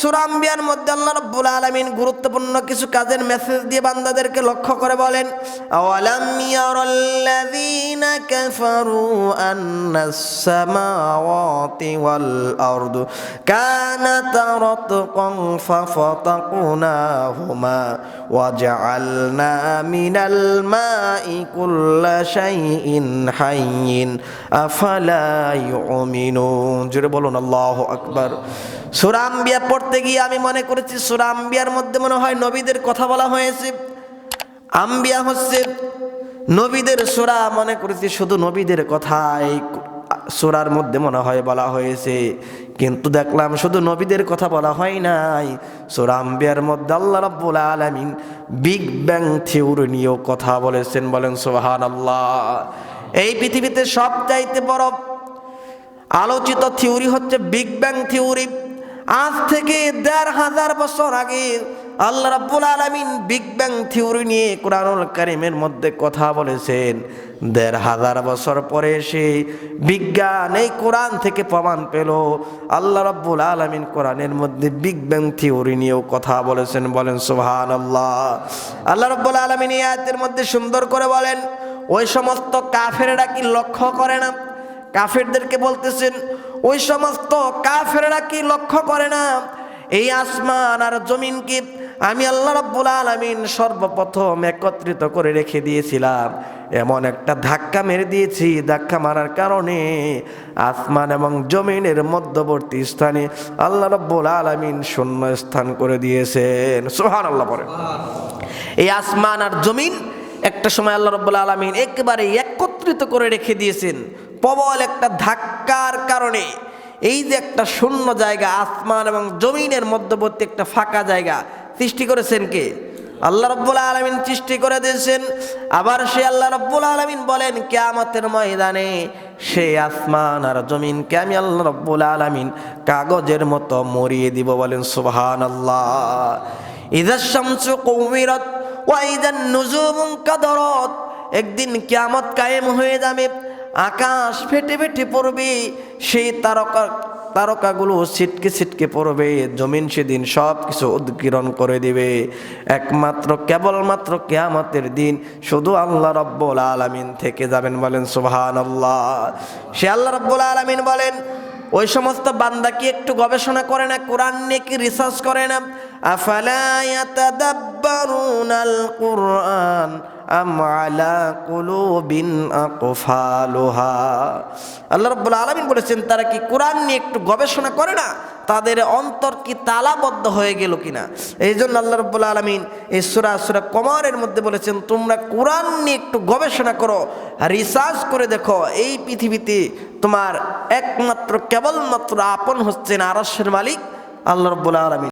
সুরাম্বিয়ার মধ্যে আল্লাহ রব্বুল আলমিন গুরুত্বপূর্ণ কিছু কাজের মেসেজ দিয়ে বান্দাদেরকে লক্ষ্য করে বলেন জোরে বলুন, আল্লাহু আকবার। সূরা আম্বিয়া পড়তে গিয়ে আমি মনে করেছি, সূরা আম্বিয়ার মধ্যে মনে হয় নবীদের কথা বলা হয়েছে। আম্বিয়া হচ্ছে নবীদের সূরা, মনে করেছি শুধু নবীদের কথা এই সূরার মধ্যে মনে হয় বলা হয়েছে। কিন্তু দেখলাম শুধু নবীদের কথা বলা হয় নাই। সূরা আম্বিয়ার মধ্যে আল্লাহ রাব্বুল আলামিন বিগ ব্যাং থিওরি নিয়েও কথা বলেছেন, বলেন সুবহানাল্লাহ। এই পৃথিবীতে সব চাইতে বড় আলোচিত থিওরি হচ্ছে বিগ ব্যাং থিওরি আজ থেকে দেড় হাজার বছর আগে আল্লাহ রাব্বুল আলামিন বিগ ব্যাং থিওরি নিয়ে কোরআনুল কারিমের মধ্যে কথা বলেছেন। দেড় হাজার বছর পরে এসে বিজ্ঞান এই কোরআন থেকে প্রমাণ পেল। আল্লাহ রাব্বুল আলামিন কোরআনের মধ্যে বিগ ব্যাং থিওরি নিয়েও কথা বলেছেন, বলেন সুবহান আল্লাহ আল্লাহ রাব্বুল আলামিন এই আয়াতের মধ্যে সুন্দর করে বলেন, ওই সমস্ত কাফেরেরা কি লক্ষ্য করে না? কাফেরদেরকে বলতেছেন, ওই সমস্ত কাফেররা কি লক্ষ্য করে না? এই আসমান আর জমিনকে আমি আল্লাহ রাব্বুল আলামিন সর্বপ্রথম একত্রিত করে রেখে দিয়েছিলাম। এমন একটা ধাক্কা মেরে দিয়েছি, ধাক্কা মারার কারণে আসমান এবং জমিনের মধ্যবর্তী স্থানে আল্লাহ রাব্বুল আলামিন শূন্য স্থান করে দিয়েছেন। সোহান আল্লাহ পরে এই আসমান আর জমিন একটা সময় আল্লাহ রব্বুল আলমিন একেবারে একত্রিত করে রেখে দিয়েছেন। প্রবল একটা ধাক্কার কারণে এই যে একটা শূন্য জায়গা, আসমান এবং জমিনের মধ্যবর্তী একটা ফাঁকা জায়গা সৃষ্টি করেছেন কে? আল্লাহ রব্বুল আলমিন সৃষ্টি করে দিয়েছেন। আবার সে আল্লাহ রব্বুল আলমিন বলেন, কেয়ামতের ময়দানে সে আসমান আর জমিনকে আমি আল্লাহ রব্বুল আলমিন কাগজের মতো মরিয়ে দিব। বলেন সুবহান আল্লাহ ইদার শামসু কৌমিরত ওয়াইদান নুজুমুন কাদরত। একদিন কিয়ামত কায়েম হয়ে যাবে। আকাশ ফেটে ফেটে পড়বে, সেই তারকা তারকাগুলো ছিটকে ছিটকে পড়বে, জমিন সেদিন সব কিছু উদ্গিরণ করে দিবে। একমাত্র, কেবলমাত্র কেয়ামতের দিন শুধু আল্লাহ রব্বুল আলমিন থেকে যাবেন বলেন সুবাহ আল্লাহ সে আল্লাহ রব্বুল আলমিন বলেন ওই সমস্ত বান্দা কি একটু গবেষণা করে না? কোরআন নিয়ে কি রিসার্চ করে না? আল্লাহ রাব্বুল আলামিন বলেছেন, তারা কি কোরআন নিয়ে একটু গবেষণা করে না? তাদের অন্তর কি তালাবদ্ধ হয়ে গেল কিনা? এই জন্য আল্লাহ রব্বুল আলমিন এই সুরা সুরা কমারের মধ্যে বলেছেন, তোমরা কোরআন নিয়ে একটু গবেষণা করো, রিসার্চ করে দেখো, এই পৃথিবীতে তোমার একমাত্র, কেবলমাত্র আপন হচ্ছেন আরস্যের মালিক আল্লাহ রব্বুল আলমিন।